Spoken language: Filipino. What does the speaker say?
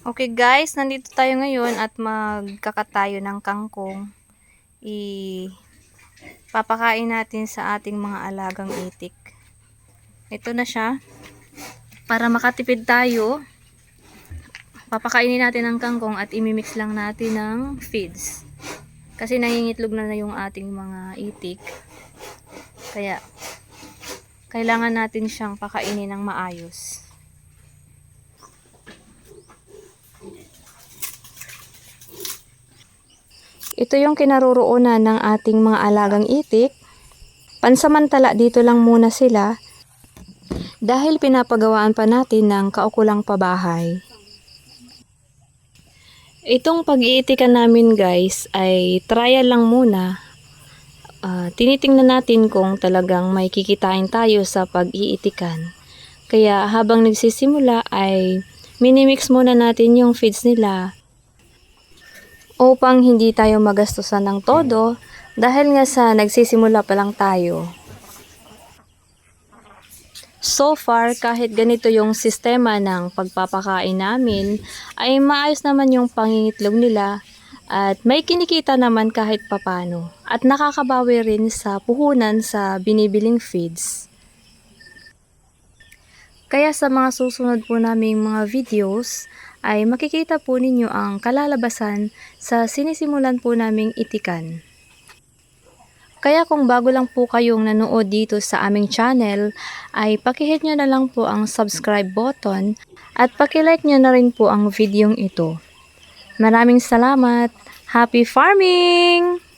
Okay guys, nandito tayo ngayon at magkakatayo ng kangkong. I papakain natin sa ating mga alagang itik. Ito na siya. Para makatipid tayo, papakainin natin ang kangkong at imimix lang natin ng feeds. Kasi nangingitlog na na yung ating mga itik. Kaya, kailangan natin siyang pakainin ng maayos. Ito yung kinaroroonan ng ating mga alagang itik. Pansamantala dito lang muna sila dahil pinapagawaan pa natin ng kaukulang pabahay. Itong pag-iitikan namin guys ay trial lang muna. Ah, tinitingnan natin kung talagang may kikitain tayo sa pag-iitikan. Kaya habang nagsisimula ay minimix muna natin yung feeds nila upang hindi tayo magastusan ng todo dahil nga sa nagsisimula pa lang tayo. So far, kahit ganito yung sistema ng pagpapakain namin, ay maayos naman yung pangingitlog nila at may kinikita naman kahit papano at nakakabawi rin sa puhunan sa binibiling feeds. Kaya sa mga susunod po naming mga videos, ay makikita po ninyo ang kalalabasan sa sinisimulan po naming itikan. Kaya kung bago lang po kayong nanood dito sa aming channel, ay pakihit nyo na lang po ang subscribe button at pakilike nyo na rin po ang videong ito. Maraming salamat! Happy farming!